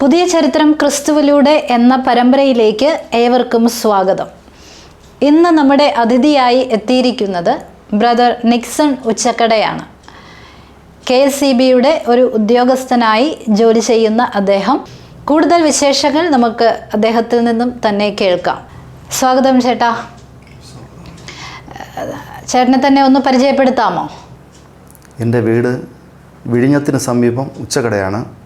പുതിയ ചരിത്രം ക്രിസ്തുവിലൂടെ എന്ന പരമ്പരയിലേക്ക് ഏവർക്കും സ്വാഗതം. ഇന്ന് നമ്മുടെ അതിഥിയായി എത്തിയിരിക്കുന്നത് ബ്രദർ നിക്സൺ ഉച്ചക്കടയാണ്. കെ എസ് സി ബിയുടെ ഒരു ഉദ്യോഗസ്ഥനായി ജോലി ചെയ്യുന്ന അദ്ദേഹം. കൂടുതൽ വിശേഷങ്ങൾ നമുക്ക് അദ്ദേഹത്തിൽ നിന്നും തന്നെ കേൾക്കാം. സ്വാഗതം ചേട്ടാ. ചേട്ടനെ തന്നെ ഒന്ന് പരിചയപ്പെടുത്താമോ? എന്റെ വീട് വിഴിഞ്ഞത്തിന് സമീപം ഉച്ചക്കടയാണ്.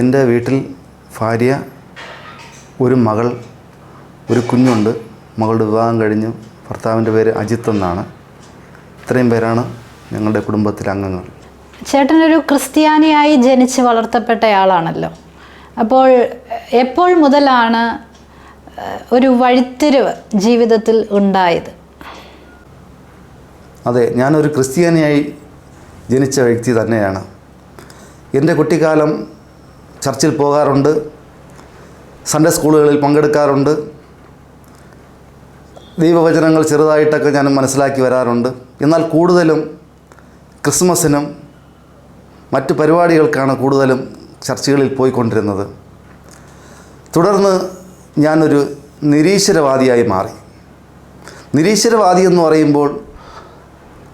എന്റെ വീട്ടിൽ ഭാര്യ ഒരു മകൾ ഒരു കുഞ്ഞുണ്ട്. മകളുടെ വിവാഹം കഴിഞ്ഞു ഭർത്താവിന്റെ പേര് അജിത്ത് എന്നാണ്. ഇത്രയും പേരാണ് ഞങ്ങളുടെ കുടുംബത്തിലെ അംഗങ്ങൾ. ചേട്ടനൊരു ക്രിസ്ത്യാനിയായി ജനിച്ച് വളർത്തപ്പെട്ടയാളാണല്ലോ. അപ്പോൾ എപ്പോൾ മുതലാണ് ഒരു വഴിത്തിരിവ് ജീവിതത്തിൽ ഉണ്ടായത്? അതെ ഞാനൊരു ക്രിസ്ത്യാനിയായി ജനിച്ച വ്യക്തി തന്നെയാണ്. എന്റെ കുട്ടിക്കാലം ചർച്ചിൽ പോകാറുണ്ട്. സൺഡേ സ്കൂളുകളിൽ പങ്കെടുക്കാറുണ്ട്. ദൈവവചനങ്ങൾ ചെറുതായിട്ടൊക്കെ ഞാൻ മനസ്സിലാക്കി വരാറുണ്ട്. എന്നാൽ കൂടുതലും ക്രിസ്മസിനും മറ്റ് പരിപാടികൾക്കാണ് കൂടുതലും ചർച്ചകളിൽ പോയിക്കൊണ്ടിരുന്നത്. തുടർന്ന് ഞാനൊരു നിരീശ്വരവാദിയായി മാറി. നിരീശ്വരവാദി എന്ന് പറയുമ്പോൾ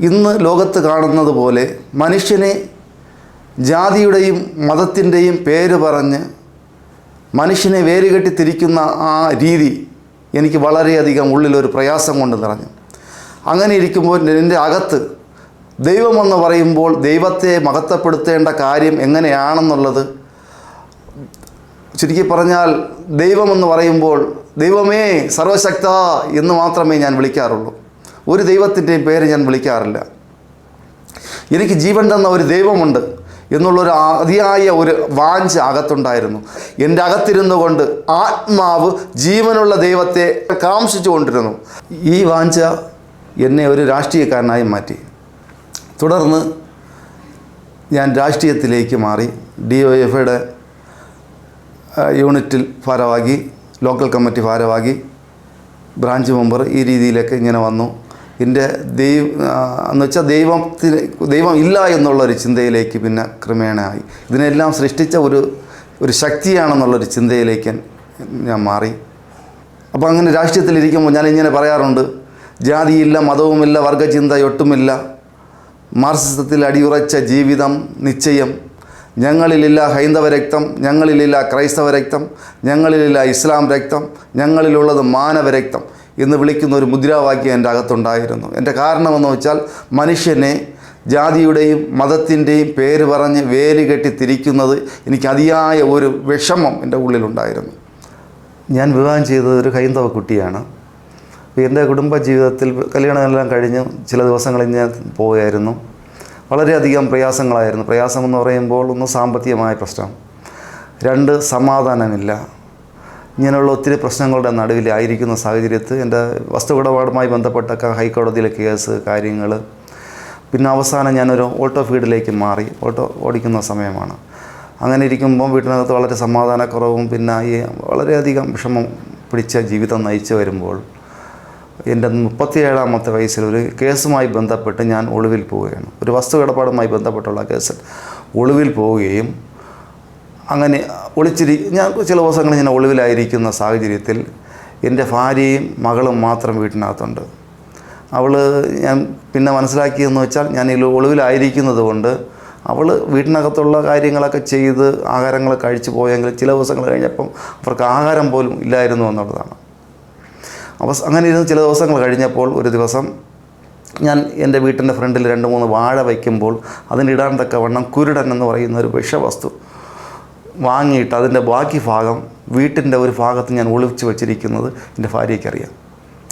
ഇന്ന് ലോകത്ത് കാണുന്നത് പോലെ മനുഷ്യനെ ജാതിയുടെയും മതത്തിന്റെയും പേര് പറഞ്ഞ് മനുഷ്യനെ വേരുകെട്ടി തിരിക്കുന്ന ആ രീതി എനിക്ക് വളരെയധികം ഉള്ളിലൊരു പ്രയാസം കൊണ്ട് നിറഞ്ഞു. അങ്ങനെ ഇരിക്കുമ്പോൾ എന്റെ അകത്ത് ദൈവമെന്ന് പറയുമ്പോൾ ദൈവത്തെ മഹത്വപ്പെടുത്തേണ്ട കാര്യം എങ്ങനെയാണെന്നുള്ളത് ചുരുക്കി പറഞ്ഞാൽ ദൈവമെന്ന് പറയുമ്പോൾ ദൈവമേ സർവശക്ത എന്ന് മാത്രമേ ഞാൻ വിളിക്കാറുള്ളൂ. ഒരു ദൈവത്തിന്റെയും പേര് ഞാൻ വിളിക്കാറില്ല. എനിക്ക് ജീവൻ തന്ന ഒരു ദൈവമുണ്ട്. എന്നുള്ളൊരു അതിയായ ഒരു വാഞ്ച അകത്തുണ്ടായിരുന്നു. എന്റെ അകത്തിരുന്നു കൊണ്ട് ആത്മാവ് ജീവനുള്ള ദൈവത്തെ കാംക്ഷിച്ചു കൊണ്ടിരുന്നു. ഈ വാഞ്ച എന്നെ ഒരു രാഷ്ട്രീയക്കാരനായി മാറ്റി. തുടർന്ന് ഞാൻ രാഷ്ട്രീയത്തിലേക്ക് മാറി. ഡി ഒ എഫയുടെ യൂണിറ്റിൽ ഭാരവാഹി ലോക്കൽ കമ്മിറ്റി ഭാരവാഹി ബ്രാഞ്ച് മെമ്പർ ഈ രീതിയിലൊക്കെ ഇങ്ങനെ വന്നു. എന്റെ ദൈവ എന്ന് വെച്ചാൽ ദൈവത്തിന് ദൈവം ഇല്ല എന്നുള്ളൊരു ചിന്തയിലേക്ക് പിന്നെ ക്രമേണ ആയി. ഇതിനെല്ലാം സൃഷ്ടിച്ച ഒരു ഒരു ശക്തിയാണെന്നുള്ളൊരു ചിന്തയിലേക്ക് ഞാൻ മാറി. അപ്പോൾ അങ്ങനെ രാഷ്ട്രീയത്തിലിരിക്കുമ്പോൾ ഞാൻ ഇങ്ങനെ പറയാറുണ്ട് ജാതിയില്ല മതവുമില്ല വർഗചിന്ത ഒട്ടുമില്ല. മാർസിസത്തിൽ അടിയുറച്ച ജീവിതം നിശ്ചയം. ഞങ്ങളിലില്ല ഹൈന്ദവ രക്തം ഞങ്ങളിലില്ല ക്രൈസ്തവ രക്തം ഞങ്ങളിലില്ല ഇസ്ലാം രക്തം ഞങ്ങളിലുള്ളത് മാനവ രക്തം. എന്ന് വിളിക്കുന്ന ഒരു മുദ്രാവാക്യം എന്റെ അകത്തുണ്ടായിരുന്നു. എന്റെ കാരണമെന്ന് വെച്ചാൽ മനുഷ്യനെ ജാതിയുടെയും മതത്തിന്റെയും പേര് പറഞ്ഞ് വേര് കെട്ടി തിരിക്കുന്നത് എനിക്ക് അതിയായ ഒരു വിഷമം എന്റെ ഉള്ളിലുണ്ടായിരുന്നു. ഞാൻ വിവാഹം ചെയ്തത് ഒരു ഹൈന്ദവ കുട്ടിയാണ്. എന്റെ കുടുംബ ജീവിതത്തിൽ കല്യാണമെല്ലാം കഴിഞ്ഞ് ചില ദിവസങ്ങളിൽ ഞാൻ പോവുകയായിരുന്നു വളരെയധികം പ്രയാസങ്ങളായിരുന്നു. പ്രയാസമെന്ന് പറയുമ്പോൾ ഒന്ന് സാമ്പത്തികമായ പ്രശ്നം. രണ്ട് സമാധാനമില്ല. ഇങ്ങനെയുള്ള ഒത്തിരി പ്രശ്നങ്ങളുടെ നടുവിലായിരിക്കുന്ന സാഹചര്യത്തിൽ എന്റെ വസ്തുവിടപാടുമായി ബന്ധപ്പെട്ട ഹൈക്കോടതിയിലെ കേസ് കാര്യങ്ങൾ. പിന്നെ അവസാനം ഞാനൊരു ഓട്ടോ ഫീഡിലേക്ക് മാറി. ഓട്ടോ ഓടിക്കുന്ന സമയമാണ്. അങ്ങനെ ഇരിക്കുമ്പോൾ വീട്ടിനകത്ത് വളരെ സമാധാനക്കുറവും പിന്നെ ഈ വളരെയധികം വിഷമം പിടിച്ച ജീവിതം നയിച്ചു വരുമ്പോൾ എന്റെ മുപ്പത്തിയേഴാമത്തെ വയസ്സിൽ ഒരു കേസുമായി ബന്ധപ്പെട്ട് ഞാൻ ഒളിവിൽ പോവുകയാണ്. ഒരു വസ്തു ഇടപാടുമായി ബന്ധപ്പെട്ടുള്ള കേസിൽ ഒളിവിൽ പോവുകയും അങ്ങനെ ഒളിച്ചിരി ഞാൻ ചില ദിവസങ്ങൾ ഞാൻ ഒളിവിലായിരിക്കുന്ന സാഹചര്യത്തിൽ എന്റെ ഭാര്യയും മകളും മാത്രം വീട്ടിനകത്തുണ്ട്. അവൾ ഞാൻ പിന്നെ മനസ്സിലാക്കിയെന്ന് വെച്ചാൽ ഞാൻ ഈ ഒളിവിലായിരിക്കുന്നത് കൊണ്ട് അവൾ വീട്ടിനകത്തുള്ള കാര്യങ്ങളൊക്കെ ചെയ്ത് ആഹാരങ്ങൾ കഴിച്ചു പോയെങ്കിൽ ചില ദിവസങ്ങൾ കഴിഞ്ഞപ്പം അവർക്ക് ആഹാരം പോലും ഇല്ലായിരുന്നു എന്നുള്ളതാണ്. അവസ് അങ്ങനെ ഇരുന്ന് ചില ദിവസങ്ങൾ കഴിഞ്ഞപ്പോൾ ഒരു ദിവസം ഞാൻ എന്റെ വീട്ടിന്റെ ഫ്രണ്ടിൽ രണ്ട് മൂന്ന് വാഴ വയ്ക്കുമ്പോൾ അതിനിടാൻ തക്കവണ്ണം കുരുടൻ എന്ന് പറയുന്ന ഒരു വിഷവസ്തു വാങ്ങിയിട്ട് അതിന്റെ ബാക്കി ഭാഗം വീട്ടിന്റെ ഒരു ഭാഗത്ത് ഞാൻ ഒളിച്ച് വെച്ചിരിക്കുന്നത് എന്റെ ഭാര്യയ്ക്കറിയാം.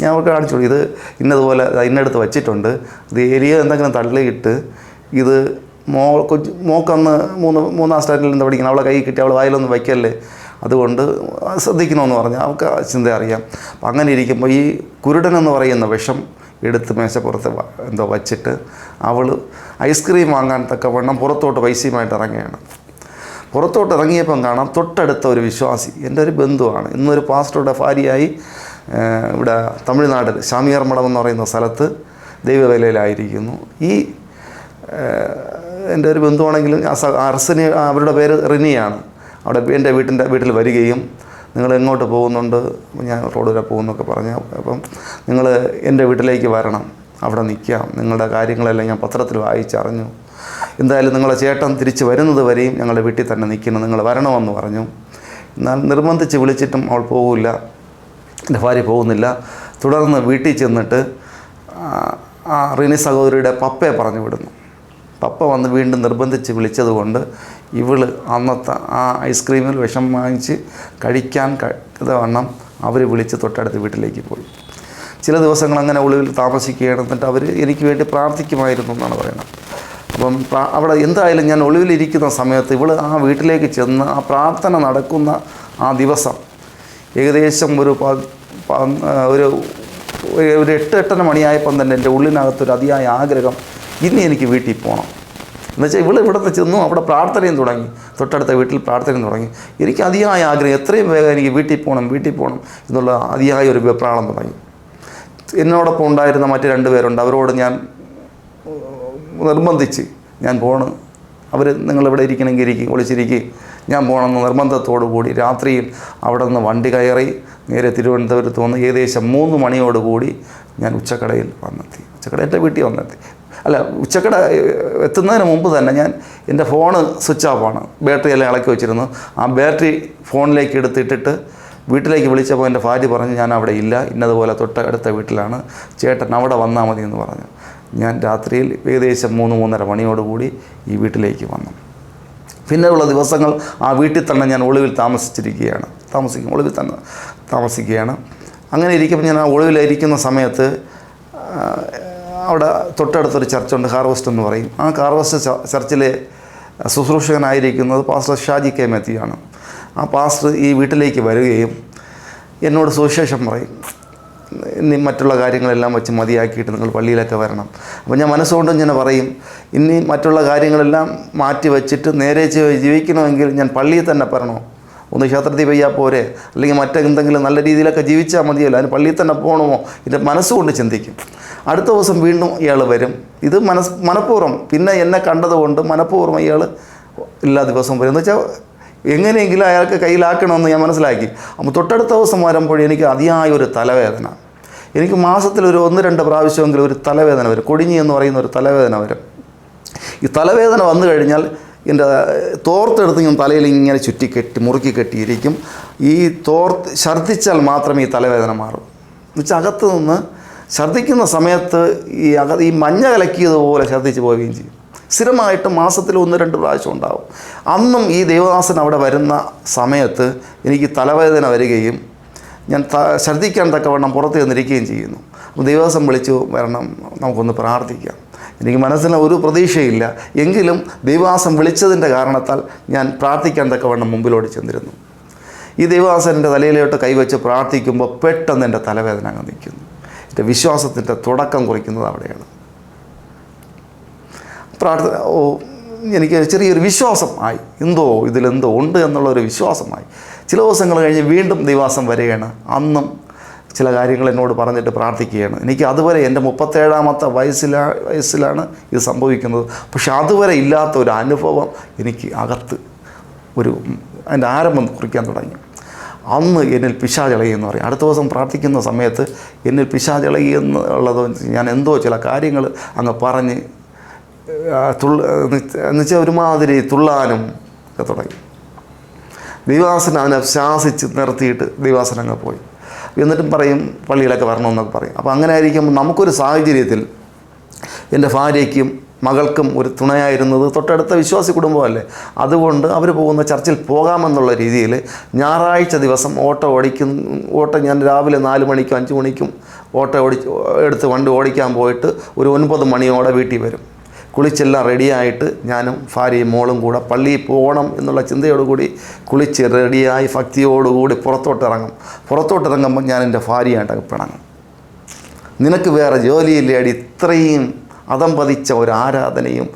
ഞാൻ അവർക്ക് കാണിച്ചു. ഇത് ഇന്നതുപോലെ ഇന്നെടുത്ത് വെച്ചിട്ടുണ്ട്. ഇത് എലിയ എന്തെങ്കിലും തള്ളിയിട്ട് ഇത് മോ കൊച്ചു മോക്കന്ന് മൂന്ന് മൂന്നാം സ്റ്റാൻഡിൽ എന്താ പഠിക്കണം? അവളെ കൈ കിട്ടി അവൾ വായിലൊന്നും വയ്ക്കല്ലേ? അതുകൊണ്ട് ശ്രദ്ധിക്കണമെന്ന് പറഞ്ഞു അവൾക്ക് ചിന്ത അറിയാം. അപ്പം അങ്ങനെ ഇരിക്കുമ്പോൾ ഈ കുരുടനെന്ന് പറയുന്ന വിഷം എടുത്ത് മേശപ്പുറത്ത് എന്തോ വച്ചിട്ട് അവൾ ഐസ്ക്രീം വാങ്ങാൻ തക്കവണ്ണം പുറത്തോട്ട് പൈസയുമായിട്ട് ഇറങ്ങുകയാണ്. പുറത്തോട്ട് ഇറങ്ങിയപ്പം കാണാം തൊട്ടടുത്ത ഒരു വിശ്വാസി എന്റെ ഒരു ബന്ധുവാണ്. ഇന്നൊരു പാസ്റ്ററുടെ ഭാര്യയായി ഇവിടെ തമിഴ്നാട്ടിൽ ശാമിയാർ മഠം എന്ന് പറയുന്ന സ്ഥലത്ത് ദൈവവേലയിലായിരിക്കുന്നു. ഈ എന്റെ ഒരു ബന്ധുവാണെങ്കിലും അർസനി അവരുടെ പേര് റിനിയാണ്. അവിടെ എന്റെ വീട്ടിന്റെ വീട്ടിൽ വരികയും നിങ്ങൾ എങ്ങോട്ട് പോകുന്നുണ്ട് ഞാൻ റോഡ് വരെ പോകുന്നൊക്കെ പറഞ്ഞു അപ്പം നിങ്ങൾ എന്റെ വീട്ടിലേക്ക് വരണം അവിടെ നിൽക്കാം. നിങ്ങളുടെ കാര്യങ്ങളെല്ലാം ഞാൻ പത്രത്തിൽ വായിച്ചറിഞ്ഞു. എന്തായാലും നിങ്ങളെ ചേട്ടൻ തിരിച്ച് വരുന്നത് വരെയും ഞങ്ങളുടെ വീട്ടിൽ തന്നെ നിൽക്കണം നിങ്ങൾ വരണമെന്ന് പറഞ്ഞു. എന്നാൽ നിർബന്ധിച്ച് വിളിച്ചിട്ടും അവൾ പോകില്ല എന്റെ ഭാര്യ പോകുന്നില്ല. തുടർന്ന് വീട്ടിൽ ചെന്നിട്ട് ആ, റിനി സഹോദരിയുടെ പപ്പയെ പറഞ്ഞു വിടുന്നു. പപ്പ വന്ന് വീണ്ടും നിർബന്ധിച്ച് വിളിച്ചതുകൊണ്ട് ഇവൾ അന്നത്തെ ആ ഐസ്ക്രീമിൽ വിഷം വാങ്ങിച്ച് കഴിക്കാൻ വണ്ണം അവർ വിളിച്ച് തൊട്ടടുത്ത് വീട്ടിലേക്ക് പോയി. ചില ദിവസങ്ങൾ അങ്ങനെ ഒളിവിൽ താമസിക്കുകയാണ്. എന്നിട്ട് അവർ എനിക്ക് വേണ്ടി പ്രാർത്ഥിക്കുമായിരുന്നു എന്നാണ് പറയുന്നത്. അപ്പം അവിടെ എന്തായാലും ഞാൻ ഒളിവിലിരിക്കുന്ന സമയത്ത് ഇവൾ ആ വീട്ടിലേക്ക് ചെന്ന് ആ പ്രാർത്ഥന നടക്കുന്ന ആ ദിവസം ഏകദേശം ഒരു ഒരു ഒരു എട്ട് എട്ടര മണിയായപ്പം തന്നെ എന്റെ ഉള്ളിനകത്തൊരു അതിയായ ആഗ്രഹം ഇനി എനിക്ക് വീട്ടിൽ പോകണം എന്നുവെച്ചാൽ ഇവൾ ഇവിടുത്തെ ചെന്നു അവിടെ പ്രാർത്ഥനയും തുടങ്ങി. തൊട്ടടുത്ത വീട്ടിൽ പ്രാർത്ഥനയും തുടങ്ങി. എനിക്ക് അതിയായ ആഗ്രഹം എത്രയും വേഗം എനിക്ക് വീട്ടിൽ പോകണം വീട്ടിൽ പോകണം എന്നുള്ള അതിയായ ഒരു വെപ്രാളം തുടങ്ങി. എന്നോടൊപ്പം ഉണ്ടായിരുന്ന മറ്റു രണ്ട് പേരുണ്ട്. അവരോട് ഞാൻ നിർബന്ധിച്ച് ഞാൻ പോണ്. അവർ നിങ്ങളിവിടെ ഇരിക്കണമെങ്കിൽ ഇരിക്കും ഒളിച്ചിരിക്കും. ഞാൻ പോകണമെന്ന് നിർബന്ധത്തോടു കൂടി രാത്രിയിൽ അവിടെ നിന്ന് വണ്ടി കയറി നേരെ തിരുവനന്തപുരത്ത് വന്ന് ഏകദേശം മൂന്ന് മണിയോടുകൂടി ഞാൻ ഉച്ചക്കടയിൽ വന്നെത്തി. ഉച്ചക്കട എന്റെ വീട്ടിൽ വന്നെത്തി. അല്ല ഉച്ചക്കട എത്തുന്നതിന് മുമ്പ് തന്നെ ഞാൻ എന്റെ ഫോണ് സ്വിച്ച് ഓഫാണ് ബാറ്ററി എല്ലാം ഇളക്കി വെച്ചിരുന്നു. ആ ബാറ്ററി ഫോണിലേക്ക് എടുത്തിട്ടിട്ട് വീട്ടിലേക്ക് വിളിച്ചപ്പോൾ എന്റെ ഭാര്യ പറഞ്ഞു ഞാൻ അവിടെ ഇല്ല. ഇന്നതുപോലെ തൊട്ട് അടുത്ത വീട്ടിലാണ്. ചേട്ടൻ അവിടെ വന്നാൽ മതി എന്ന് പറഞ്ഞു. ഞാൻ രാത്രിയിൽ ഏകദേശം മൂന്ന് മൂന്നര മണിയോടുകൂടി ഈ വീട്ടിലേക്ക് വന്നു. പിന്നെയുള്ള ദിവസങ്ങൾ ആ വീട്ടിൽ തന്നെ ഞാൻ ഒളിവിൽ താമസിച്ചിരിക്കുകയാണ്. താമസിക്കും ഒളിവിൽ തന്നെ താമസിക്കുകയാണ്. അങ്ങനെ ഇരിക്കുമ്പോൾ ഞാൻ ആ ഒളിവിലിരിക്കുന്ന സമയത്ത് അവിടെ തൊട്ടടുത്തൊരു ചർച്ചുണ്ട് ഹാർവസ്റ്റ് എന്ന് പറയും. ആ ഹാർവസ്റ്റ് ചർച്ചിലെ ശുശ്രൂഷകനായിരിക്കുന്നത് പാസ്റ്റർ ഷാജി കെ മെത്തിയാണ് ആ പാസ്റ്റർ ഈ വീട്ടിലേക്ക് വരികയും എന്നോട് സുവിശേഷം പറയും മറ്റുള്ള കാര്യങ്ങളെല്ലാം വെച്ച് മതിയാക്കിയിട്ട് നിങ്ങൾ പള്ളിയിലൊക്കെ വരണം. അപ്പോൾ ഞാൻ മനസ്സുകൊണ്ട് ഇങ്ങനെ പറയും ഇനി മറ്റുള്ള കാര്യങ്ങളെല്ലാം മാറ്റി വെച്ചിട്ട് നേരെ ജീവിക്കണമെങ്കിൽ ഞാൻ പള്ളിയിൽ തന്നെ പറയണോ? ഒന്ന് ക്ഷേത്രത്തിൽ പെയ്യാൽ പോരെ? അല്ലെങ്കിൽ മറ്റെന്തെങ്കിലും നല്ല രീതിയിലൊക്കെ ജീവിച്ചാൽ മതിയല്ലോ? അതിന് പള്ളിയിൽ തന്നെ പോകണമോ എന്റെ മനസ്സുകൊണ്ട് ചിന്തിക്കും. അടുത്ത ദിവസം വീണ്ടും ഇയാൾ വരും. ഇത് മനസ് മനഃപൂർവം. പിന്നെ എന്നെ കണ്ടതുകൊണ്ട് മനഃപൂർവം ഇയാൾ എല്ലാ ദിവസവും വരും. എന്ന് വെച്ചാൽ എങ്ങനെയെങ്കിലും അയാൾക്ക് കയ്യിലാക്കണമെന്ന് ഞാൻ മനസ്സിലാക്കി. അപ്പോൾ തൊട്ടടുത്ത ദിവസം വരുമ്പോഴേ എനിക്ക് അതിയായ ഒരു തലവേദന. എനിക്ക് മാസത്തിൽ ഒരു ഒന്ന് രണ്ട് പ്രാവശ്യമെങ്കിലും ഒരു തലവേദന വരും. കൊടിഞ്ഞി എന്ന് പറയുന്ന ഒരു തലവേദന വരും. ഈ തലവേദന വന്നു കഴിഞ്ഞാൽ എന്റെ തോർത്തെടുത്ത് ഞാൻ തലയിൽ ഇങ്ങനെ ചുറ്റിക്കെട്ടി മുറുക്കി കെട്ടിയിരിക്കും ഈ തോർത്ത് ഛർദ്ദിച്ചാൽ മാത്രമേ ഈ തലവേദന മാറും. എന്നുവെച്ചാൽ അകത്ത് നിന്ന് ഛർദ്ദിക്കുന്ന സമയത്ത് ഈ അക ഈ മഞ്ഞ കലക്കിയതുപോലെ ഛർദ്ദിച്ച് പോവുകയും ചെയ്യും. സ്ഥിരമായിട്ട് മാസത്തിൽ ഒന്ന് രണ്ട് പ്രാവശ്യം ഉണ്ടാവും. അന്നും ഈ ദേവദാസൻ അവിടെ വരുന്ന സമയത്ത് എനിക്ക് തലവേദന വരികയും ഞാൻ ശ്രദ്ധിക്കാൻ തക്കവണ്ണം പുറത്ത് ചെന്നിരിക്കുകയും ചെയ്യുന്നു. അപ്പോൾ ദേവദാസം വിളിച്ചു വരണം നമുക്കൊന്ന് പ്രാർത്ഥിക്കാം. എനിക്ക് മനസ്സിന് ഒരു പ്രതീക്ഷയില്ല. എങ്കിലും ദൈവദാസം വിളിച്ചതിന്റെ കാരണത്താൽ ഞാൻ പ്രാർത്ഥിക്കാൻ തക്കവണ്ണം മുമ്പിലോട്ട് ചെന്നിരുന്നു. ഈ ദൈവദാസൻ എന്റെ തലയിലോട്ട് കൈവച്ച് പ്രാർത്ഥിക്കുമ്പോൾ പെട്ടെന്ന് എന്റെ തലവേദന അങ്ങ് നിൽക്കുന്നു. എന്റെ വിശ്വാസത്തിന്റെ തുടക്കം കുറിക്കുന്നത് അവിടെയാണ്. പ്രാർത്ഥ ഓ എനിക്ക് ചെറിയൊരു വിശ്വാസം ആയി. എന്തോ ഇതിലെന്തോ ഉണ്ട് എന്നുള്ളൊരു വിശ്വാസമായി. ചില ദിവസങ്ങൾ കഴിഞ്ഞ് വീണ്ടും ദിവാസം വരികയാണ്. അന്നും ചില കാര്യങ്ങൾ എന്നോട് പറഞ്ഞിട്ട് പ്രാർത്ഥിക്കുകയാണ്. എനിക്ക് അതുവരെ എന്റെ മുപ്പത്തേഴാമത്തെ വയസ്സിലാ വയസ്സിലാണ് ഇത് സംഭവിക്കുന്നത്. പക്ഷെ അതുവരെ ഇല്ലാത്ത ഒരു അനുഭവം എനിക്ക് അകത്ത് ഒരു അതിന്റെ ആരംഭം കുറിക്കാൻ തുടങ്ങി. അന്ന് എന്നിൽ പിശാചളയി എന്ന് പറയും. അടുത്ത ദിവസം പ്രാർത്ഥിക്കുന്ന സമയത്ത് എന്നിൽ പിശാചളയി എന്നുള്ളത് ഞാൻ എന്തോ ചില കാര്യങ്ങൾ അങ്ങ് പറഞ്ഞ് തുള്ള എന്നുവെച്ചാൽ ഒരുമാതിരി തുള്ളാനും ഒക്കെ തുടങ്ങി. ദൈവാസന അവനെ ശാസിച്ച് നിർത്തിയിട്ട് ദൈവാസനം അങ്ങ് പോയി. എന്നിട്ടും പറയും പള്ളിയിലൊക്കെ വരണമെന്നൊക്കെ പറയും. അപ്പോൾ അങ്ങനെ ആയിരിക്കുമ്പോൾ നമുക്കൊരു സാഹചര്യത്തിൽ എന്റെ ഭാര്യയ്ക്കും മകൾക്കും ഒരു തുണയായിരുന്നത് തൊട്ടടുത്ത വിശ്വാസി കുടുംബമല്ലേ. അതുകൊണ്ട് അവർ പോകുന്ന ചർച്ചിൽ പോകാമെന്നുള്ള രീതിയിൽ ഞായറാഴ്ച ദിവസം ഓട്ടോ ഓടിക്കും ഓട്ടോ ഞാൻ രാവിലെ നാല് മണിക്കും അഞ്ച് മണിക്കും ഓട്ടോ ഓടി എടുത്ത് വണ്ടി ഓടിക്കാൻ പോയിട്ട് ഒരു ഒൻപത് മണിയോടെ വീട്ടിൽ വരും. കുളിച്ചെല്ലാം റെഡിയായിട്ട് ഞാനും ഭാര്യയും മോളും കൂടെ പള്ളിയിൽ പോകണം എന്നുള്ള ചിന്തയോടുകൂടി കുളിച്ച് റെഡിയായി ഭക്തിയോടുകൂടി പുറത്തോട്ടിറങ്ങും. പുറത്തോട്ടിറങ്ങുമ്പോൾ ഞാൻ എന്റെ ഭാര്യയായിട്ട് പിണങ്ങും. നിനക്ക് വേറെ ജോലിയില്ലേടി? ഇത്രയും അതം പതിച്ച ഒരു ആരാധനയും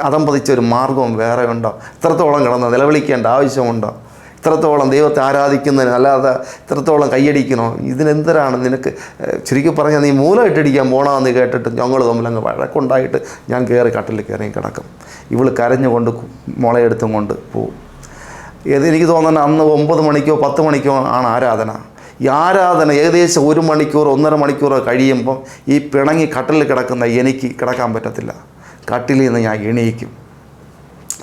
അതം പതിച്ച ഒരു മാർഗവും വേറെ ഉണ്ടോ? ഇത്രത്തോളം കിടന്ന് നിലവിളിക്കേണ്ട ആവശ്യമുണ്ടോ? ഇത്രത്തോളം ദൈവത്തെ ആരാധിക്കുന്നതിന് അല്ലാതെ ഇത്രത്തോളം കൈയടിക്കണോ? ഇതിനെന്തരാണ് നിനക്ക് ചുരുക്കി പറഞ്ഞാൽ നീ മൂലം ഇട്ടിടിക്കാൻ പോകണമെന്ന് കേട്ടിട്ട് ഞങ്ങൾ തമ്മിൽ അങ്ങ് വഴക്കുണ്ടായിട്ട് ഞാൻ കയറി കട്ടിൽ കയറി കിടക്കും. ഇവൾ കരഞ്ഞുകൊണ്ട് മുളയെടുത്തും കൊണ്ട് പോവും. എനിക്ക് തോന്നുന്നത് അന്ന് ഒമ്പത് മണിക്കോ പത്ത് മണിക്കോ ആണ് ആരാധന. ഈ ആരാധന ഏകദേശം ഒരു മണിക്കൂർ ഒന്നര മണിക്കൂറോ കഴിയുമ്പോൾ ഈ പിണങ്ങി കട്ടിൽ കിടക്കുന്ന എനിക്ക് കിടക്കാൻ പറ്റത്തില്ല. കട്ടിലിൽ നിന്ന് ഞാൻ എണീക്കും.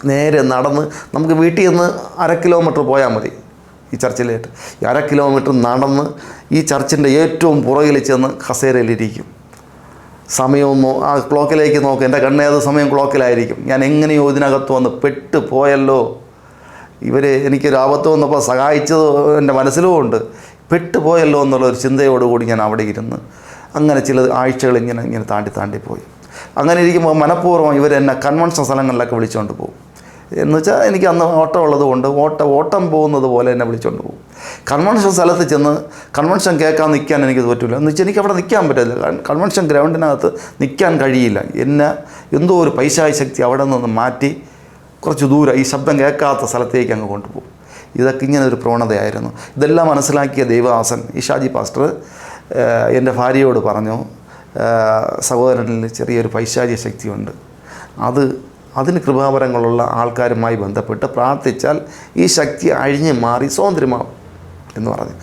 നേരെ നടന്ന് നമുക്ക് വീട്ടിൽ നിന്ന് അര കിലോമീറ്റർ പോയാൽ മതി ഈ ചർച്ചിലായിട്ട്. ഈ അര കിലോമീറ്റർ നടന്ന് ഈ ചർച്ചിന്റെ ഏറ്റവും പുറകിൽ ചെന്ന് കസേരയിലിരിക്കും. സമയമൊന്നും ആ ക്ലോക്കിലേക്ക് നോക്കും എന്റെ കണ്ണേത് സമയം ക്ലോക്കിലായിരിക്കും? ഞാൻ എങ്ങനെയോ ഇതിനകത്ത് വന്ന് പെട്ട് പോയല്ലോ. ഇവർ എനിക്കൊരു ആപത്ത് വന്നപ്പോൾ സഹായിച്ചത് എന്റെ മനസ്സിലും ഉണ്ട്. പെട്ട് പോയല്ലോ എന്നുള്ളൊരു ചിന്തയോടുകൂടി ഞാൻ അവിടെ ഇരുന്ന് അങ്ങനെ ചില ആഴ്ചകൾ ഇങ്ങനെ ഇങ്ങനെ താണ്ടി താണ്ടി പോയി. അങ്ങനെ ഇരിക്കുമ്പോൾ മനഃപൂർവം ഇവർ എന്നെ കൺവെൻഷൻ സ്ഥലങ്ങളിലൊക്കെ വിളിച്ചുകൊണ്ട് പോകും. എന്ന് വെച്ചാൽ എനിക്ക് അന്ന് ഓട്ടം ഉള്ളത് കൊണ്ട് ഓട്ട ഓട്ടം പോകുന്നത് പോലെ എന്നെ വിളിച്ചുകൊണ്ട് പോകും. കൺവെൻഷൻ സ്ഥലത്ത് ചെന്ന് കൺവെൻഷൻ കേൾക്കാൻ നിൽക്കാൻ എനിക്ക് പറ്റില്ല എന്ന് വെച്ചാൽ എനിക്ക് അവിടെ നിൽക്കാൻ പറ്റില്ല കൺ- കൺവെൻഷൻ ഗ്രൗണ്ടിനകത്ത് നിൽക്കാൻ കഴിയില്ല. എന്നെ എന്തോ ഒരു പൈശായ ശക്തി അവിടെ നിന്ന് മാറ്റി കുറച്ച് ദൂരം ഈ ശബ്ദം കേൾക്കാത്ത സ്ഥലത്തേക്ക് അങ്ങ് കൊണ്ടുപോകും. ഇതൊക്കെ ഇങ്ങനെ ഒരു പ്രവണതയായിരുന്നു. ഇതെല്ലാം മനസ്സിലാക്കിയ ദൈവദാസൻ ഇഷാജി പാസ്റ്റർ എന്റെ ഭാര്യയോട് പറഞ്ഞു സഹോദരനിൽ ചെറിയൊരു പൈശാചിക ശക്തിയുണ്ട് അത് അതിന് കൃപാവരങ്ങളുള്ള ആൾക്കാരുമായി ബന്ധപ്പെട്ട് പ്രാർത്ഥിച്ചാൽ ഈ ശക്തി അഴിഞ്ഞു മാറി സ്വാതന്ത്ര്യമാവും എന്ന് പറഞ്ഞു.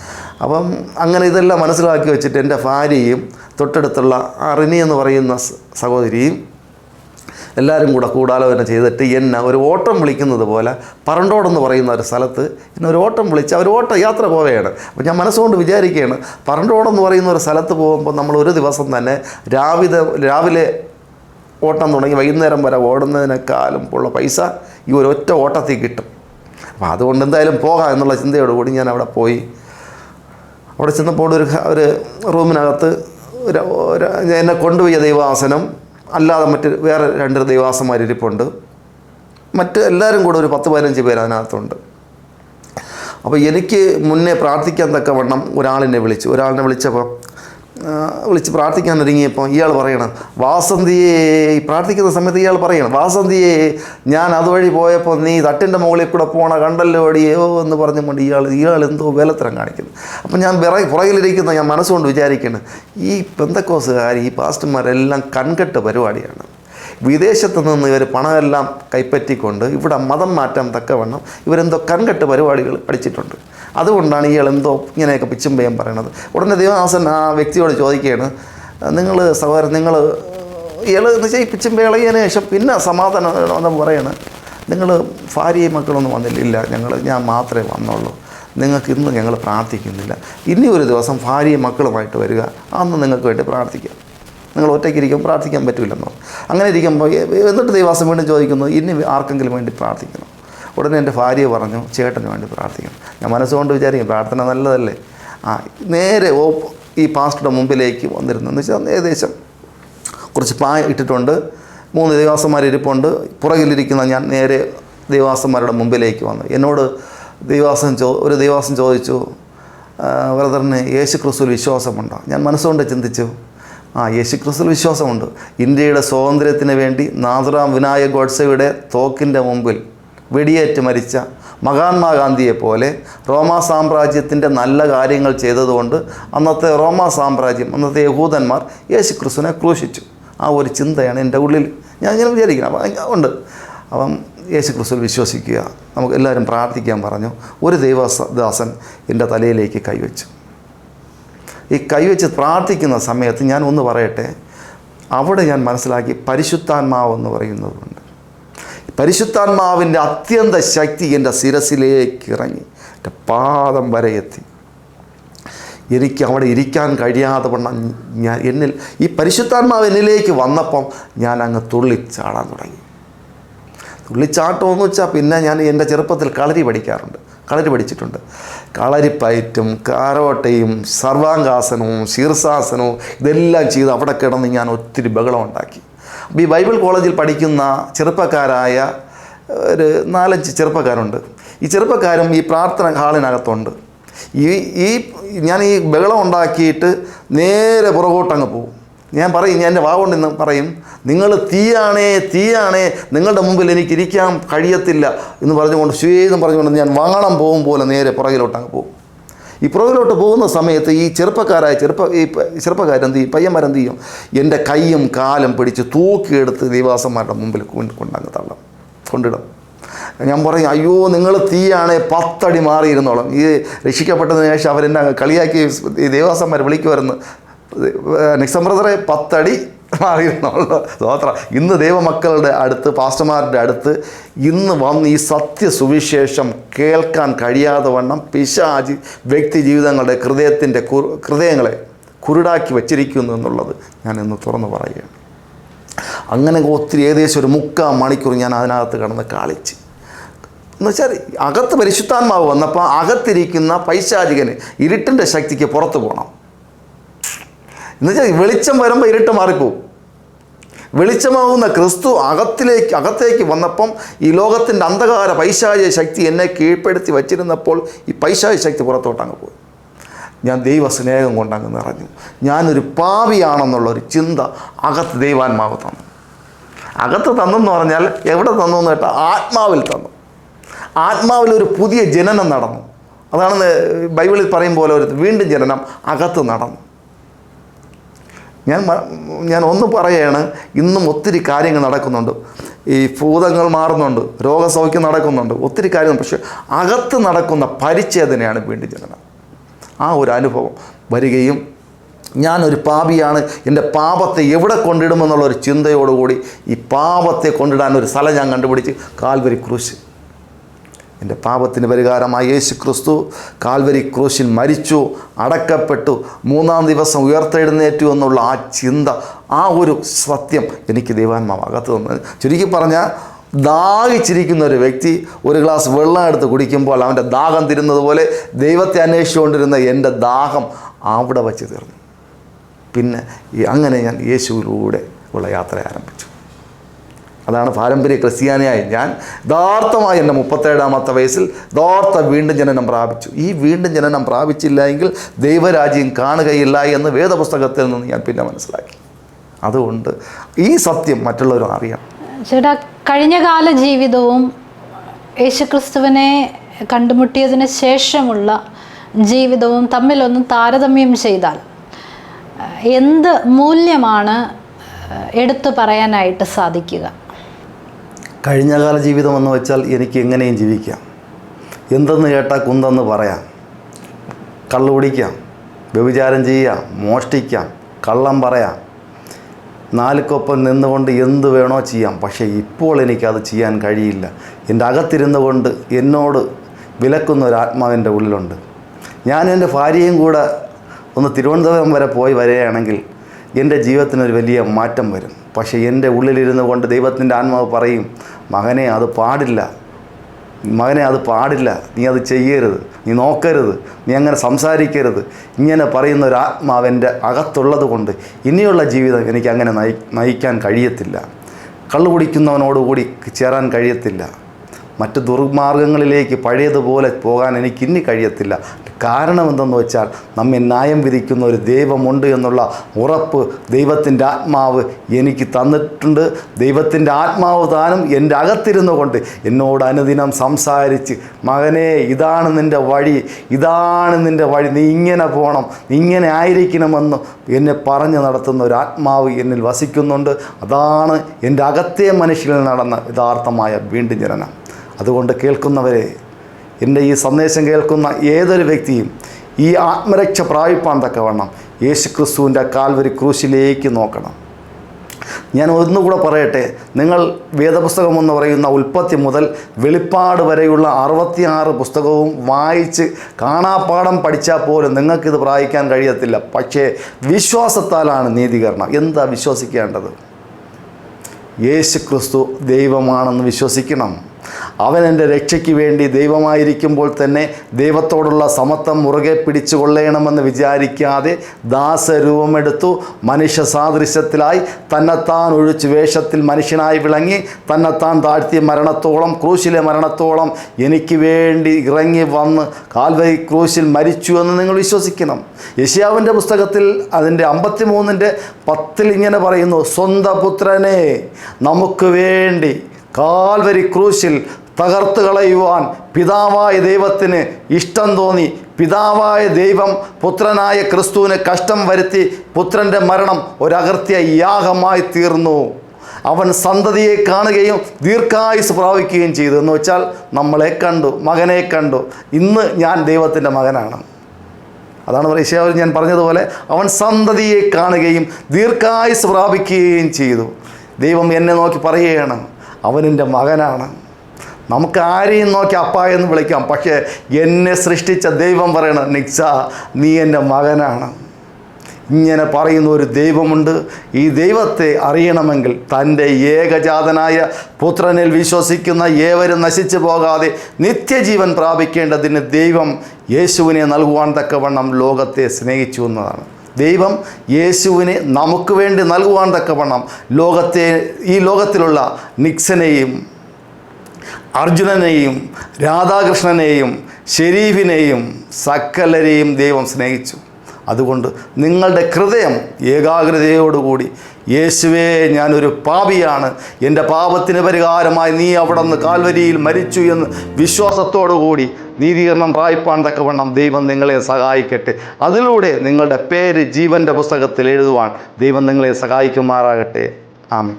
അപ്പം അങ്ങനെ ഇതെല്ലാം മനസ്സിലാക്കി വെച്ചിട്ട് എന്റെ ഭാര്യയും തൊട്ടടുത്തുള്ള അറിനി റിനി എന്ന് പറയുന്ന സഹോദരിയും എല്ലാവരും കൂടെ കൂടാലോചന ചെയ്തിട്ട് എന്നെ ഒരു ഓട്ടം വിളിക്കുന്നത് പോലെ പറണ്ടോടെന്ന് പറയുന്ന ഒരു സ്ഥലത്ത് എന്നെ ഒരു ഓട്ടം വിളിച്ച് അവർ ഓട്ടം യാത്ര പോവുകയാണ്. അപ്പോൾ ഞാൻ മനസ്സുകൊണ്ട് വിചാരിക്കുകയാണ് പറണ്ടോടെന്ന് പറയുന്ന ഒരു സ്ഥലത്ത് പോകുമ്പോൾ നമ്മൾ ഒരു ദിവസം തന്നെ രാവിലെ രാവിലെ ഓട്ടം തുടങ്ങി വൈകുന്നേരം വരെ ഓടുന്നതിനേക്കാളും ഉള്ള പൈസ ഈ ഒരു ഒറ്റ ഓട്ടത്തിൽ കിട്ടും. അപ്പോൾ അതുകൊണ്ട് എന്തായാലും പോകാം എന്നുള്ള ചിന്തയോടുകൂടി ഞാൻ അവിടെ പോയി. അവിടെ ചെന്നപ്പോൾ ഒരു ഒരു റൂമിനകത്ത് ഒരു എന്നെ കൊണ്ടുപോയ ദൈവാസനം. അല്ലാതെ മറ്റ് വേറെ രണ്ട് ദൈവാസന്മാരിപ്പുണ്ട് മറ്റ് എല്ലാവരും കൂടെ ഒരു പത്ത് പതിനഞ്ച് പേര് അതിനകത്തുണ്ട്. അപ്പോൾ എനിക്ക് മുന്നേ പ്രാർത്ഥിക്കാൻ തക്കവണ്ണം ഒരാളിനെ വിളിച്ചു. ഒരാളിനെ വിളിച്ചപ്പോൾ വിളിച്ച് പ്രാർത്ഥിക്കാൻ ഒരുങ്ങിയപ്പോൾ ഇയാൾ പറയണം വാസന്തിയെ പ്രാർത്ഥിക്കുന്ന സമയത്ത് ഇയാൾ പറയണം വാസന്തിയെ ഞാൻ അതുവഴി പോയപ്പോൾ നീ തട്ടിന്റെ മുകളിൽ കൂടെ പോണ കണ്ടല്ലോ അടിയോ എന്ന് പറഞ്ഞുകൊണ്ട് ഇയാൾ ഇയാൾ എന്തോ വേലത്തരം കാണിക്കുന്നു. അപ്പം ഞാൻ വിറ പുറകിലിരിക്കുന്ന ഞാൻ മനസ്സുകൊണ്ട് വിചാരിക്കുന്നു ഈ പെന്തക്കോസുകാർ ഈ പാസ്റ്റർമാരെല്ലാം കൺകെട്ട് പരിപാടിയാണ്. വിദേശത്ത് നിന്ന് ഇവർ പണമെല്ലാം കൈപ്പറ്റിക്കൊണ്ട് ഇവിടെ മതം മാറ്റാൻ തക്കവണ്ണം ഇവരെന്തോ കൺകെട്ട് പരിപാടികൾ പഠിച്ചിട്ടുണ്ട്. അതുകൊണ്ടാണ് ഇയാൾ എന്തോ ഇങ്ങനെയൊക്കെ പിച്ചും പേയും പറയണത്. ഉടനെ ദേവദാസൻ ആ വ്യക്തിയോട് ചോദിക്കുകയാണ് നിങ്ങൾ സഹോദരൻ നിങ്ങൾ ഇയാൾ എന്ന് വെച്ചാൽ ഈ പിച്ചും പേളയതിന് ശേഷം പിന്നെ സമാധാനം എന്ന് പറയണ നിങ്ങൾ ഭാര്യയും മക്കളൊന്നും വന്നില്ല ഇല്ല ഞങ്ങൾ ഞാൻ മാത്രമേ വന്നുള്ളൂ. നിങ്ങൾക്ക് ഇന്ന് ഞങ്ങൾ പ്രാർത്ഥിക്കുന്നില്ല. ഇനി ഒരു ദിവസം ഭാര്യയും മക്കളുമായിട്ട് വരിക. അന്ന് നിങ്ങൾക്ക് വേണ്ടി പ്രാർത്ഥിക്കാം. നിങ്ങൾ ഒറ്റയ്ക്ക് ഇരിക്കുമ്പോൾ പ്രാർത്ഥിക്കാൻ പറ്റില്ലെന്നോ അങ്ങനെ ഇരിക്കുമ്പോൾ എന്നിട്ട് ദൈവാസം വീണ്ടും ചോദിക്കുന്നു ഇനി ആർക്കെങ്കിലും വേണ്ടി പ്രാർത്ഥിക്കണം? ഉടനെ എന്റെ ഭാര്യ പറഞ്ഞു ചേട്ടന് വേണ്ടി പ്രാർത്ഥിക്കണം. ഞാൻ മനസ്സുകൊണ്ട് വിചാരിക്കും പ്രാർത്ഥന നല്ലതല്ലേ? ആ നേരെ ഓ ഈ പാസ്റ്ററുടെ മുമ്പിലേക്ക് വന്നിരുന്നു. എന്ന് വെച്ചാൽ ഏകദേശം കുറച്ച് പായ ഇട്ടിട്ടുണ്ട്. മൂന്ന് ദേവാസന്മാരിപ്പുണ്ട് പുറകിലിരിക്കുന്ന ഞാൻ നേരെ ദേവാസന്മാരുടെ മുമ്പിലേക്ക് വന്നു. എന്നോട് ദേവാസം ചോ ഒരു ദേവാസം ചോദിച്ചു ബ്രദറിന് യേശു ക്രിസ്തുവിൽ വിശ്വാസമുണ്ടോ? ഞാൻ മനസ്സുകൊണ്ട് ചിന്തിച്ചു ആ യേശു ക്രിസ്തുവിൽ വിശ്വാസമുണ്ട്. ഇന്ത്യയുടെ സ്വാതന്ത്ര്യത്തിന് വേണ്ടി നാഥുറാം വിനായക് ഗോഡ്സയുടെ തോക്കിന്റെ മുമ്പിൽ വെടിയേറ്റ് മരിച്ച മഹാത്മാഗാന്ധിയെ പോലെ റോമാ സാമ്രാജ്യത്തിന്റെ നല്ല കാര്യങ്ങൾ ചെയ്തതുകൊണ്ട് അന്നത്തെ റോമാ സാമ്രാജ്യം അന്നത്തെ യഹൂദന്മാർ യേശു ക്രിസ്തുവിനെ ക്രൂശിച്ചു. ആ ഒരു ചിന്തയാണ് എന്റെ ഉള്ളിൽ. ഞാൻ ഇങ്ങനെ വിചാരിക്കണം അപ്പം ഉണ്ട്. അപ്പം യേശു ക്രിസ്തുവിൽ വിശ്വസിക്കുക. നമുക്ക് എല്ലാവരും പ്രാർത്ഥിക്കാൻ പറഞ്ഞു. ഒരു ദൈവദാസൻ എന്റെ തലയിലേക്ക് കൈവച്ചു. ഈ കൈവച്ച് പ്രാർത്ഥിക്കുന്ന സമയത്ത് ഞാൻ ഒന്ന് പറയട്ടെ? അവിടെ ഞാൻ മനസ്സിലാക്കി പരിശുദ്ധാത്മാവ് എന്ന് പറയുന്നതുണ്ട് പരിശുദ്ധാത്മാവിന്റെ അത്യന്ത ശക്തി എന്റെ ശിരസിലേക്ക് ഇറങ്ങി. എന്റെ പാദം വരെ എത്തി. എനിക്ക് അവിടെ ഇരിക്കാൻ കഴിയാതെ വണ്ണം ഞാൻ എന്നിൽ ഈ പരിശുദ്ധാത്മാവ് എന്നിലേക്ക് വന്നപ്പം ഞാൻ അങ്ങ് തുള്ളിച്ചാടാൻ തുടങ്ങി. തുള്ളിച്ചാട്ടം എന്ന് വെച്ചാൽ പിന്നെ ഞാൻ എന്റെ ചെറുപ്പത്തിൽ കളരി പഠിക്കാറുണ്ട്. കളരി പഠിച്ചിട്ടുണ്ട്. കളരിപ്പയറ്റും കാരോട്ടയും സർവാംഗാസനവും ശീർഷാസനവും ഇതെല്ലാം ചെയ്ത് അവിടെ കിടന്ന് ഞാൻ ഒത്തിരി ബഹളം ഉണ്ടാക്കി. ഈ ബൈബിൾ കോളേജിൽ പഠിക്കുന്ന ചെറുപ്പക്കാരായ ഒരു നാലഞ്ച് ചെറുപ്പക്കാരുണ്ട്. ഈ ചെറുപ്പക്കാരും ഈ പ്രാർത്ഥന ഹാളിനകത്തുണ്ട്. ഈ ഈ ഞാൻ ഈ ബഹളം ഉണ്ടാക്കിയിട്ട് നേരെ പുറകോട്ടങ്ങ് പോകും. ഞാൻ പറയും ഞാൻ എന്റെ വാവുകൊണ്ട് പറയും നിങ്ങൾ തീയാണേ തീയാണേ നിങ്ങളുടെ മുമ്പിൽ എനിക്ക് ഇരിക്കാൻ കഴിയത്തില്ല എന്ന് പറഞ്ഞുകൊണ്ട് ശ്വേതം പറഞ്ഞുകൊണ്ട് ഞാൻ വാങ്ങണം പോകും പോലെ നേരെ പുറകിലോട്ടങ്ങ് പോകും. ഈ പുറകിലോട്ട് പോകുന്ന സമയത്ത് ഈ ചെറുപ്പക്കാരായ ചെറുപ്പ ഈ ചെറുപ്പക്കാരെന്ത് ചെയ്യും? പയ്യന്മാരെന്ത് ചെയ്യും? എന്റെ കൈയും കാലും പിടിച്ച് തൂക്കിയെടുത്ത് ദേവാസന്മാരുടെ മുമ്പിൽ കൊണ്ട് കൊണ്ടങ്ങ് തള്ളും. കൊണ്ടിടും. ഞാൻ പറയും അയ്യോ നിങ്ങൾ തീയാണ് പത്തടി മാറിയിരുന്നോളം. ഈ രക്ഷിക്കപ്പെട്ടതിന് ശേഷം അവരെന്നെ കളിയാക്കി ഈ ദേവാസന്മാർ വിളിക്കുമായിരുന്നു. നിക്സമ്പ്രദറെ പത്തടി മാറിയിരുന്നുള്ള സ്തോത്രം ഇന്ന് ദൈവമക്കളുടെ അടുത്ത് പാസ്റ്റർമാരുടെ അടുത്ത് ഇന്ന് വന്ന് ഈ സത്യ സുവിശേഷം കേൾക്കാൻ കഴിയാതെ വണ്ണം പിശാചി വ്യക്തി ജീവിതങ്ങളുടെ ഹൃദയത്തിന്റെ ഹൃദയങ്ങളെ കുരുടാക്കി വച്ചിരിക്കുന്നു എന്നുള്ളത് ഞാൻ ഇന്ന് തുറന്നു പറയുകയാണ്. അങ്ങനെ ഒത്തിരി ഏകദേശം ഒരു മുക്കാൽ മണിക്കൂർ ഞാൻ അതിനകത്ത് കിടന്ന് കാളിച്ച്. എന്നുവെച്ചാൽ അകത്ത് പരിശുദ്ധാത്മാവ് വന്നപ്പോൾ അകത്തിരിക്കുന്ന പൈശാചികന് ഇരുട്ടിന്റെ ശക്തിക്ക് പുറത്തു പോകണം. എന്നുവെച്ചാൽ വെളിച്ചം വരുമ്പോൾ ഇരുട്ട് മാറിപ്പോവും. വെളിച്ചമാകുന്ന ക്രിസ്തു അകത്തിലേക്ക് അകത്തേക്ക് വന്നപ്പം ഈ ലോകത്തിന്റെ അന്ധകാര പൈശാചിക ശക്തി എന്നെ കീഴ്പ്പെടുത്തി വച്ചിരുന്നപ്പോൾ ഈ പൈശാചിക ശക്തി പുറത്തോട്ടങ്ങ് പോയി. ഞാൻ ദൈവ സ്നേഹം കൊണ്ടങ്ങ് നിറഞ്ഞു. ഞാനൊരു പാവിയാണെന്നുള്ള ഒരു ചിന്ത അകത്ത് ദൈവാത്മാവ് തന്നു. അകത്ത് തന്നെന്ന് പറഞ്ഞാൽ എവിടെ തന്നു എന്ന് കേട്ടാൽ ആത്മാവിൽ തന്നു. ആത്മാവിൽ ഒരു പുതിയ ജനനം നടന്നു. അതാണ് ബൈബിളിൽ പറയും പോലെ ഒരു വീണ്ടും ജനനം അകത്ത് നടന്നു. ഞാൻ ഞാൻ ഒന്ന് പറയുകയാണ് ഇന്നും ഒത്തിരി കാര്യങ്ങൾ നടക്കുന്നുണ്ട്. ഈ ഭൂതങ്ങൾ മാറുന്നുണ്ട് രോഗസൗഖ്യം നടക്കുന്നുണ്ട് ഒത്തിരി കാര്യങ്ങൾ. പക്ഷേ അകത്ത് നടക്കുന്ന പരിച്ഛേദനയാണ് വീണ്ടും ജനനം. ആ ഒരു അനുഭവം വരികയും ഞാനൊരു പാപിയാണ് എന്റെ പാപത്തെ എവിടെ കൊണ്ടിടുമെന്നുള്ളൊരു ചിന്തയോടുകൂടി ഈ പാപത്തെ കൊണ്ടിടാൻ ഒരു സ്ഥലം ഞാൻ കണ്ടുപിടിച്ച് കാൽവരി ക്രൂശ് എന്റെ പാപത്തിന് പരിഹാരമായ യേശു ക്രിസ്തു കാൽവരി ക്രൂശിൽ മരിച്ചു അടക്കപ്പെട്ടു. മൂന്നാം ദിവസം ഉയർത്തെഴുന്നേറ്റു എന്നുള്ള ആ ചിന്ത ആ ഒരു സത്യം എനിക്ക് ദൈവാത്മാവ് അകത്ത് തന്നെ ചുരുക്കി പറഞ്ഞാൽ ദാഹിച്ചിരിക്കുന്ന ഒരു വ്യക്തി ഒരു ഗ്ലാസ് വെള്ളം എടുത്ത് കുടിക്കുമ്പോൾ അവന്റെ ദാഹം തിരുന്നത് പോലെ ദൈവത്തെ അന്വേഷിച്ചുകൊണ്ടിരുന്ന എന്റെ ദാഹം അവിടെ വച്ച് തീർന്നു. പിന്നെ അങ്ങനെ ഞാൻ യേശുവിലൂടെ ഉള്ള യാത്ര ആരംഭിച്ചു. അതാണ് പാരമ്പര്യ ക്രിസ്ത്യാനിയായി. ഞാൻ യഥാർത്ഥമായി എന്റെ മുപ്പത്തേഴാമത്തെ വയസ്സിൽ യഥാർത്ഥ വീണ്ടും ജനനം പ്രാപിച്ചു. ഈ വീണ്ടും ജനനം പ്രാപിച്ചില്ല എങ്കിൽ ദൈവരാജ്യം കാണുകയില്ല എന്ന് വേദപുസ്തകത്തിൽ നിന്ന് ഞാൻ പിന്നെ മനസ്സിലാക്കി. അതുകൊണ്ട് ഈ സത്യം മറ്റുള്ളവരും അറിയാം. ചേട്ടാ കഴിഞ്ഞകാല ജീവിതവും യേശുക്രിസ്തുവിനെ കണ്ടുമുട്ടിയതിന് ശേഷമുള്ള ജീവിതവും തമ്മിലൊന്നും താരതമ്യം ചെയ്താൽ എന്ത് മൂല്യമാണ് എടുത്തു പറയാനായിട്ട് സാധിക്കുക? കഴിഞ്ഞകാല ജീവിതം എന്ന് വെച്ചാൽ എനിക്ക് എങ്ങനെയും ജീവിക്കാം. എന്തെന്ന് കേട്ടാൽ കുന്തെന്ന് പറയാം. കള്ളു കുടിക്കാം വ്യഭിചാരം ചെയ്യാം മോഷ്ടിക്കാം കള്ളം പറയാം. നാലുക്കൊപ്പം നിന്നുകൊണ്ട് എന്ത് വേണോ ചെയ്യാം. പക്ഷേ ഇപ്പോൾ എനിക്കത് ചെയ്യാൻ കഴിയില്ല. എന്റെ അകത്തിരുന്നു കൊണ്ട് എന്നോട് വിലക്കുന്ന ഒരു ആത്മാവിന്റെ ഉള്ളിലുണ്ട്. ഞാൻ എന്റെ ഭാര്യയും കൂടെ ഒന്ന് തിരുവനന്തപുരം വരെ പോയി വരികയാണെങ്കിൽ എന്റെ ജീവിതത്തിനൊരു വലിയ മാറ്റം വരും. പക്ഷേ എന്റെ ഉള്ളിലിരുന്നു കൊണ്ട് ദൈവത്തിന്റെ ആത്മാവ് പറയും മകനെ അത് പാടില്ല. മകനെ അത് പാടില്ല. നീ അത് ചെയ്യരുത്. നീ നോക്കരുത്. നീ അങ്ങനെ സംസാരിക്കരുത്. ഇങ്ങനെ പറയുന്ന ഒരു ആത്മാവെന്റെ അകത്തുള്ളത് കൊണ്ട് ഇനിയുള്ള ജീവിതം എനിക്ക് അങ്ങനെ നയി നയിക്കാൻ കഴിയത്തില്ല. കള്ളു കുടിക്കുന്നവനോടുകൂടി ചേരാൻ കഴിയത്തില്ല. മറ്റ് ദുർമാർഗങ്ങളിലേക്ക് പഴയതുപോലെ പോകാൻ എനിക്ക് ഇനി കഴിയത്തില്ല. കാരണം എന്തെന്ന് വെച്ചാൽ നമ്മെ ന്യായം വിധിക്കുന്ന ഒരു ദൈവമുണ്ട് എന്നുള്ള ഉറപ്പ് ദൈവത്തിന്റെ ആത്മാവ് എനിക്ക് തന്നിട്ടുണ്ട്. ദൈവത്തിന്റെ ആത്മാവ് താനും എന്റെ അകത്തിരുന്നു കൊണ്ട് എന്നോട് അനുദിനം സംസാരിച്ച് മകനെ ഇതാണ് നിന്റെ വഴി ഇതാണ് നിന്റെ വഴി നീ ഇങ്ങനെ പോകണം നീ ഇങ്ങനെ ആയിരിക്കണമെന്ന് എന്നെ പറഞ്ഞു നടത്തുന്ന ഒരു ആത്മാവ് എന്നിൽ വസിക്കുന്നുണ്ട്. അതാണ് എന്റെ അകത്തെ മനുഷ്യനിൽ നടന്ന യഥാർത്ഥമായ വീണ്ടും ജനനം. അതുകൊണ്ട് കേൾക്കുന്നവരെ എന്റെ ഈ സന്ദേശം കേൾക്കുന്ന ഏതൊരു വ്യക്തിയും ഈ ആത്മരക്ഷ പ്രാപിപ്പാൻ തക്കവണ്ണം യേശു ക്രിസ്തുവിന്റെ കാൽവരി ക്രൂശിലേക്ക് നോക്കണം. ഞാൻ ഒന്നുകൂടെ പറയട്ടെ നിങ്ങൾ വേദപുസ്തകം എന്ന് പറയുന്ന ഉൽപ്പത്തി മുതൽ വെളിപ്പാട് വരെയുള്ള അറുപത്തിയാറ് പുസ്തകവും വായിച്ച് കാണാപ്പാഠം പഠിച്ചാൽ പോലും നിങ്ങൾക്കിത് പ്രായിക്കാൻ കഴിയത്തില്ല. പക്ഷേ വിശ്വാസത്താലാണ് നീതീകരണം. എന്താ വിശ്വസിക്കേണ്ടത്? യേശു ക്രിസ്തു ദൈവമാണെന്ന് വിശ്വസിക്കണം. അവൻ എന്റെ രക്ഷയ്ക്ക് വേണ്ടി ദൈവമായിരിക്കുമ്പോൾ തന്നെ ദൈവത്തോടുള്ള സമത്വം മുറുകെ പിടിച്ചു കൊള്ളണമെന്ന് വിചാരിക്കാതെ ദാസരൂപമെടുത്തു മനുഷ്യ സാദൃശ്യത്തിലായി തന്നെത്താൻ ഒഴിച്ച് വേഷത്തിൽ മനുഷ്യനായി വിളങ്ങി തന്നെത്താൻ താഴ്ത്തിയ മരണത്തോളം ക്രൂശിലെ മരണത്തോളം എനിക്ക് വേണ്ടി ഇറങ്ങി വന്ന് കാൽവരി ക്രൂശിൽ മരിച്ചു എന്ന് നിങ്ങൾ വിശ്വസിക്കണം. യശ്യാവിന്റെ പുസ്തകത്തിൽ അതിന്റെ അമ്പത്തി മൂന്നിന്റെ പത്തിൽ ഇങ്ങനെ പറയുന്നു സ്വന്തപുത്രനെ നമുക്ക് വേണ്ടി കാൽവരി ക്രൂശിൽ തകർത്ത് കളയുവാൻ പിതാവായ ദൈവത്തിന് ഇഷ്ടം തോന്നി. പിതാവായ ദൈവം പുത്രനായ ക്രിസ്തുവിന് കഷ്ടം വരുത്തി പുത്രന്റെ മരണം ഒരകർത്തിയ യാഗമായി തീർന്നു. അവൻ സന്തതിയെ കാണുകയും ദീർഘായുസ് പ്രാപിക്കുകയും ചെയ്തു. എന്ന് വെച്ചാൽ നമ്മളെ കണ്ടു മകനെ കണ്ടു. ഇന്ന് ഞാൻ ദൈവത്തിന്റെ മകനാണ്. അതാണ് യേശാവിൽ ഞാൻ പറഞ്ഞതുപോലെ അവൻ സന്തതിയെ കാണുകയും ദീർഘായുസ് പ്രാപിക്കുകയും ചെയ്തു. ദൈവം എന്നെ നോക്കി പറയുകയാണ് അവനെന്റെ മകനാണ്. നമുക്ക് ആരെയും നോക്കി അപ്പ എന്ന് വിളിക്കാം. പക്ഷേ എന്നെ സൃഷ്ടിച്ച ദൈവം പറയണം നിക്സ നീ എന്റെ മകനാണ്. ഇങ്ങനെ പറയുന്ന ഒരു ദൈവമുണ്ട്. ഈ ദൈവത്തെ അറിയണമെങ്കിൽ തന്റെ ഏകജാതനായ പുത്രനിൽ വിശ്വസിക്കുന്ന ഏവരും നശിച്ചു പോകാതെ നിത്യജീവൻ പ്രാപിക്കേണ്ടതിന് ദൈവം യേശുവിനെ നൽകുവാൻ തക്കവണ്ണം ലോകത്തെ സ്നേഹിച്ചു എന്നതാണ്. ദൈവം യേശുവിനെ നമുക്ക് വേണ്ടി നൽകുവാൻ തക്കവണ്ണം ലോകത്തെ ഈ ലോകത്തിലുള്ള നിക്സനെയും അർജുനനെയും രാധാകൃഷ്ണനെയും ഷെരീഫിനെയും സക്കലരെയും ദൈവം സ്നേഹിച്ചു. അതുകൊണ്ട് നിങ്ങളുടെ ഹൃദയം ഏകാഗ്രതയോടുകൂടി യേശുവേ ഞാനൊരു പാപിയാണ്. എന്റെ പാപത്തിന് പരിഹാരമായി നീ അവിടെ നിന്ന് കാൽവരിയിൽ മരിച്ചു എന്ന് വിശ്വാസത്തോടുകൂടി നീതീകരണം പ്രായിപ്പാൻ തക്കവണ്ണം ദൈവം നിങ്ങളെ സഹായിക്കട്ടെ. അതിലൂടെ നിങ്ങളുടെ പേര് ജീവന്റെ പുസ്തകത്തിൽ എഴുതുവാൻ ദൈവം നിങ്ങളെ സഹായിക്കുമാറാകട്ടെ. ആമേ